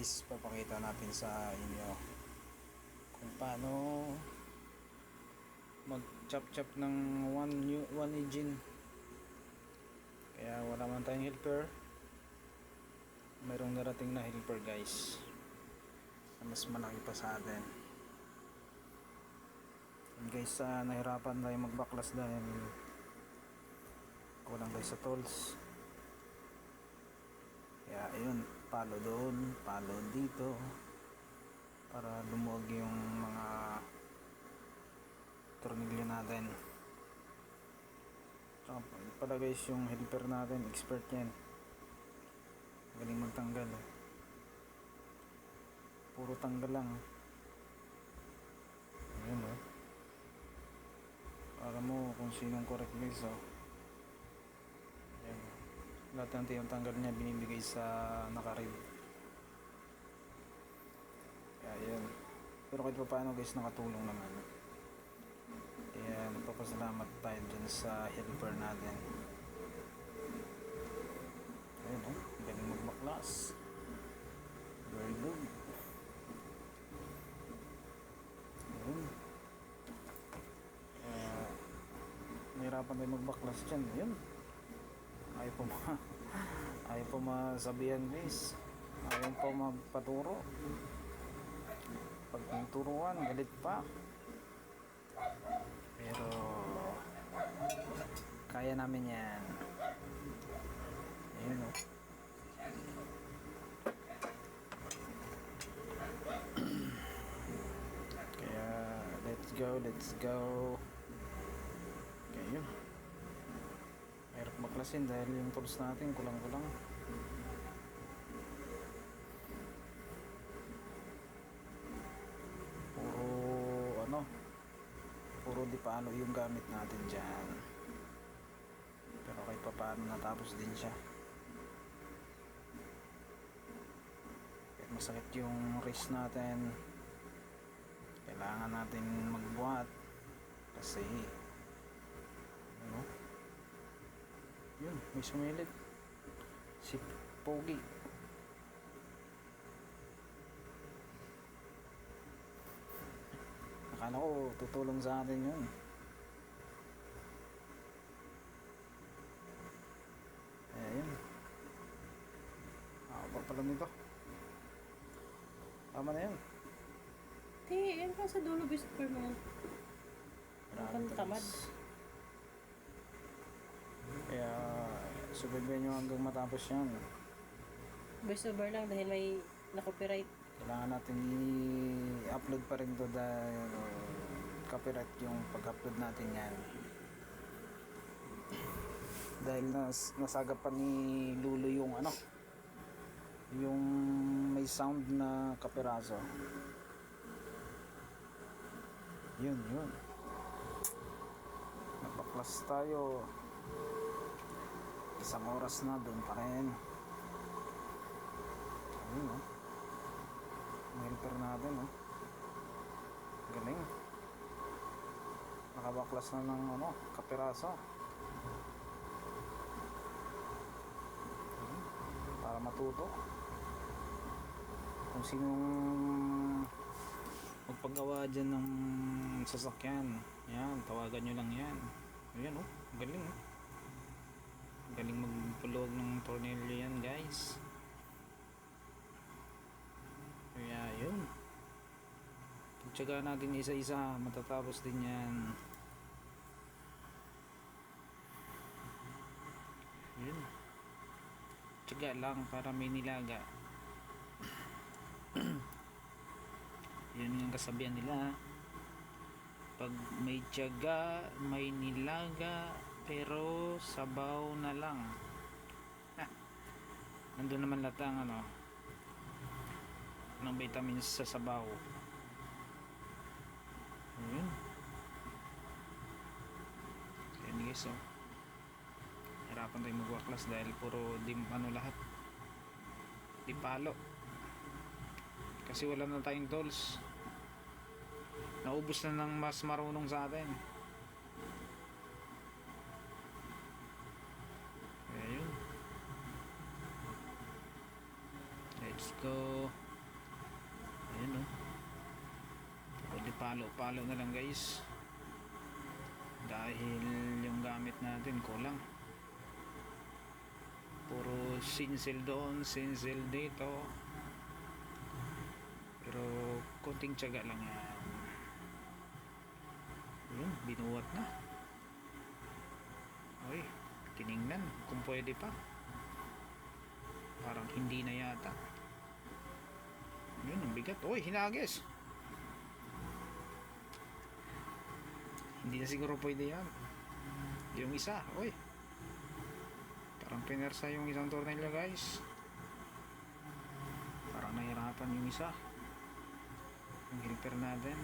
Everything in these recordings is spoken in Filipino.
guys papakita natin sa inyo kung paano mag chop chop ng one, new, one engine. Kaya wala man tayong helper. Mayroong narating na helper guys. Na mas malaki pa sa atin. And guys sa nahirapan tayo magbaklas dahil kulang tayo sa tools kaya ayun palo doon palo dito para lumuwag yung mga tornilyo natin. Tsaka pala guys yung helper natin expert yan. Galing magtanggal. Puro tanggal lang. Ayun oh. Para mo kung sinong correct guys oh. Ayan. Lahat ng tiyong tanggal niya binibigay sa nakarib. Kaya yun. Pero kahit pa paano guys nakatulong naman. Kaya nagpapasalamat tayo dyan sa helper natin. Ayun oh. Galing magbaklas. Very good. Ayun. Nahirapan tayo magbaklas dyan. Ayun ayaw po ma ayaw po masabihan guys ayaw po magpaturo. Pag turuan galit pa. Pero kaya namin yan. Ayun o kaya let's go let's go Baklasin dahil yung tools natin kulang-kulang. Puro ano, puro di paano yung gamit natin dyan. Pero kahit pa paano natapos din siya. Kahit masakit yung wrist natin, kailangan natin magbuhat kasi ano, yun, may sumilip. Si Pogi. Akala ko tutulong sa atin yun. Eh, yun. Ako pa pala nito. Tama na yun. Te, yan ka sa dulo whisper mo. Ang tamad. Kaya subaybayan nyo hanggang matapos yan. Voice over lang dahil may na-copyright. Kailangan natin i-upload pa rin to dahil copyright yung pag-upload natin yan. Dahil nas nasagap pa ni Lulo yung ano, yung may sound na kapiraso. Yun, yun. Napaklas tayo. Isang oras na doon pa rin. Ayun, oh. Ang helper natin, oh. Galing. Nakabaklas na ng ano, kapiraso. Para matuto. Kung sinong magpagawa dyan ng sasakyan. Yan, tawagan nyo lang yan. Ayan, oh. Galing, oh. Galing magpulog ng tornilyo yan, guys. Kaya yun. Tsaga natin isa-isa, matatapos din yan. Yun. Tsaga lang para may nilaga. yun yung kasabihan nila. Pag may tsaga, may nilaga, pero sabaw na lang. Ha. Nandun naman latang ano, ng vitamins sa sabaw. Ayun. Ayan guys oh. Hirapan tayo magwaklas dahil puro dim ano lahat. Di palo. Kasi wala na tayong tools. Naubos na ng mas marunong sa atin. Ayun. Let's go. Yun no. Pwede palo-palo na lang guys. Dahil yung gamit natin kulang. Puro sinsel doon, sinsel dito. Pero konting tiyaga lang yan. Yun, binuwat na. Uy, tiningnan kung pwede pa. Parang hindi na yata. Yun, ang bigat. Uy, hinagis. Hindi na siguro pwede yan. Yung isa, uy. Parang pinersa yung isang tornilyo guys. Parang nahirapan yung isa. Yung helper natin.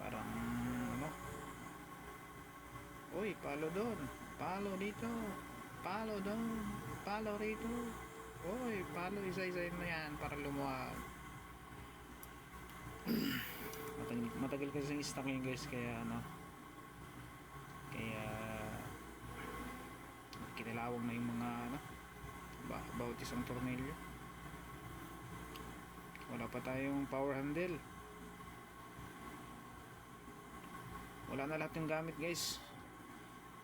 Parang ano. Uy, palo doon. Palo dito. Palo doon. Palo rito. Uy, palo isa-isa na yan para lumuwag. matagal, matagal kasi yung stock yun guys kaya ano kaya kinalawag na yung mga ano ba, about isang tornilyo. Wala pa tayong power handle. Wala na lahat yung gamit guys.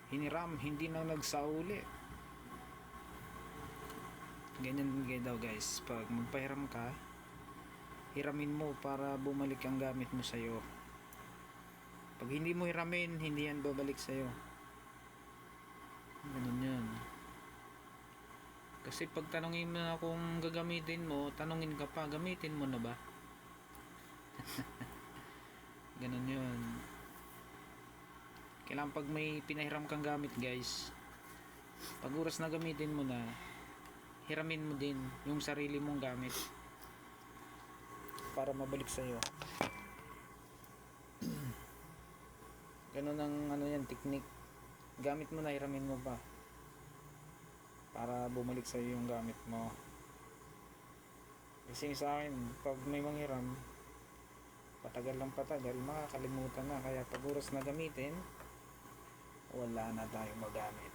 Hiniram hindi na nagsauli ganyan daw guys. Pag magpahiram ka hiramin mo para bumalik ang gamit mo sa'yo. Pag hindi mo hiramin hindi yan babalik sa'yo. Ganun yan. Kasi pag tanongin mo na kung gagamitin mo tanongin ka pa gamitin mo na ba? Ganun yun. Kailangan pag may pinahiram kang gamit guys pag oras na gamitin mo na hiramin mo din yung sarili mong gamit para mabalik sa iyo. Ganun ang ano yan, technique. Gamit mo na, hiramin mo pa. Para bumalik sa iyo yung gamit mo. Kasi sa akin, pag may manghiram, patagal lang patagal, makakalimutan na. Kaya pag oras na gamitin, wala na tayong magamit.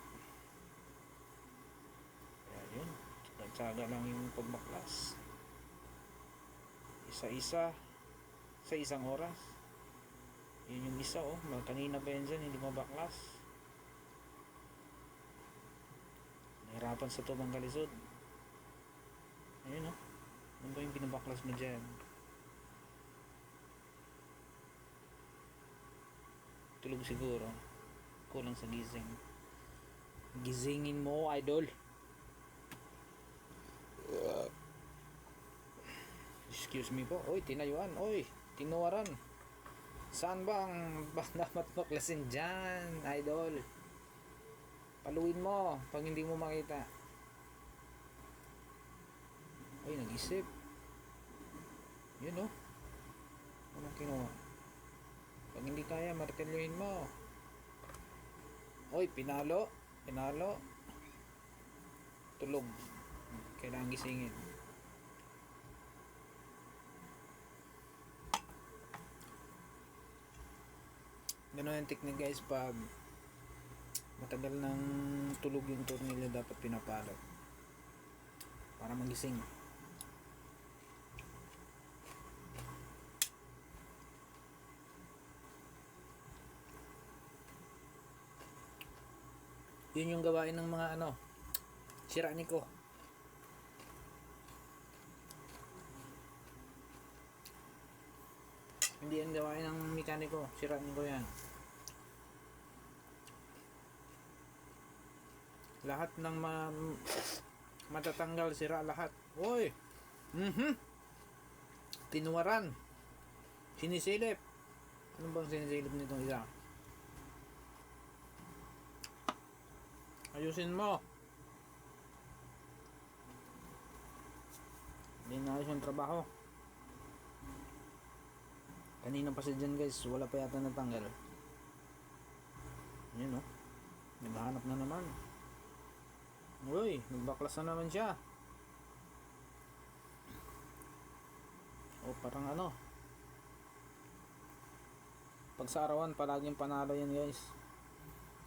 Kaya yun, tsaga lang yung pagbaklas isa-isa sa isang oras. Yun yung isa oh. Kanina pa yan dyan hindi mabaklas. Nahirapan sa tubang kalisod ayun oh. Ano ba yung binabaklas mo dyan? Tulog siguro. Kulang sa gising. Gisingin mo idol Excuse me po. Oy, tinayuan. Oy, tinuwaran. Saan ba ang ba dapat baklasin dyan, idol? Paluin mo pag hindi mo makita. Oy, nag-isip. Yun oh. Anong kinuha? Pag hindi kaya, martilyuhin mo. Oy, pinalo. Pinalo. Tulog. Kailangan gisingin. Ganun yung technique guys pag matagal ng tulog yung tornilyo dapat pinapalo para magising. Yun yung gawain ng mga ano sira ko. Hindi yan gawain ng mekaniko sira ko yan lahat ng ma matatanggal sira lahat. Oy! Mhm tinuwaran. Sinisilip. Ano bang sinisilip nitong isa? Ayusin mo. Hindi na ayos yung trabaho. Kanina pa siya dyan guys. Wala pa yata natanggal. Yun o naghahanap na naman uy nagbaklas na naman siya o parang ano pag sa arawan palaging panalo yan guys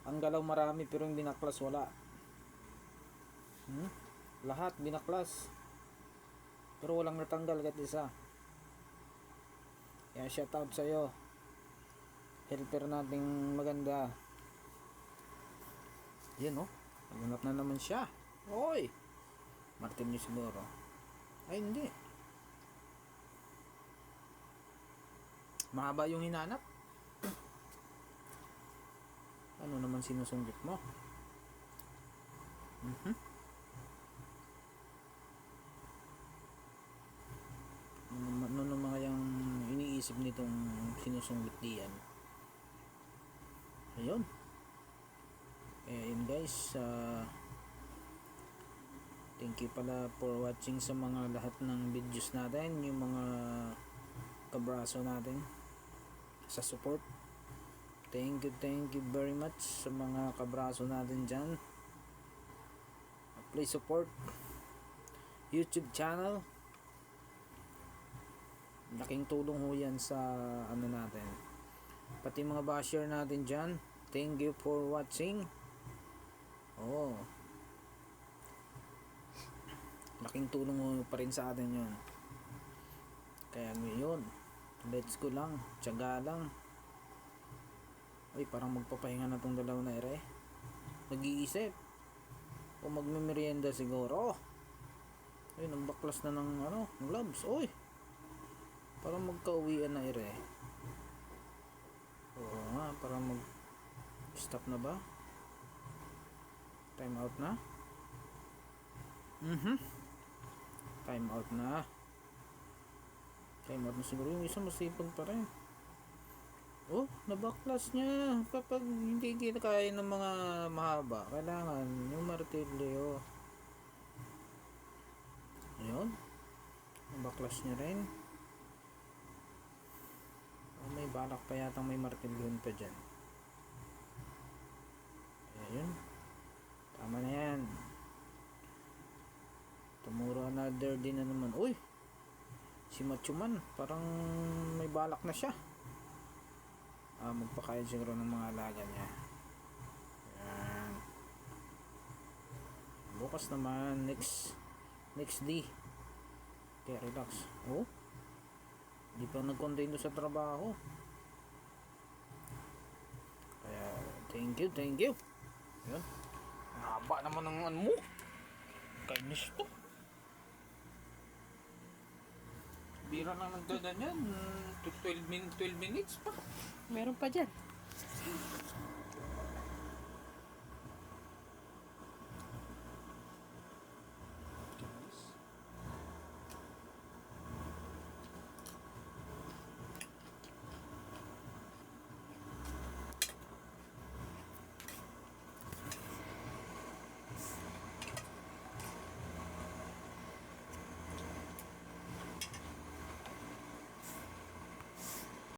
ang galaw marami pero yung binaklas wala hmm? lahat binaklas Pero walang natanggal kahit isa. Kaya shout out sa'yo. Helper nating maganda. Yan oh. Nagunap na naman siya. Oy! Martin niyo siguro. Ay hindi. Mahaba yung hinanap. Ano naman sinusunggit mo? Mhm. Ano, naman- ano kayang iniisip nitong sinusunggit diyan? Ayun. Kaya yun guys, ah, thank you pala for watching sa mga lahat ng videos natin, yung mga kabraso natin sa support. Thank you, thank you very much sa mga kabraso natin dyan. Please support YouTube channel. Laking tulong ho yan sa ano natin. Pati mga basher natin dyan. Thank you for watching. Oh. Laking tulong pa rin sa atin yun. Kaya ngayon, let's go lang. Tiyaga lang. Ay, parang magpapahinga na tong dalaw na ere. Nag-iisip. O magmemerienda siguro. Ay, nagbaklas na ng ano, gloves. Oy! Parang magkauwian na ere. Oo nga, parang mag stop na ba? Out na? Mhm. Time out na. Time out na siguro yung isa masipag pa rin. Oh, nabaklas niya. Kapag hindi kita kaya ng mga mahaba, kailangan yung martilyo. Ayun. Nabaklas niya rin. Oh, may balak pa yata may martilyon pa dyan. Ayun. Tama na yan. Tomorrow another din na naman. Uy! Si Machuman, parang may balak na siya. Ah magpakain siguro ng mga alaga niya. Yan. Bukas naman next next day. Kaya relax. Oh? Di pa nag-contain sa trabaho. Kaya thank you thank you. Yun haba naman ng ano mo. Kainis to. Bira na nagdadan yan 12, min 12 minutes pa. Meron pa dyan.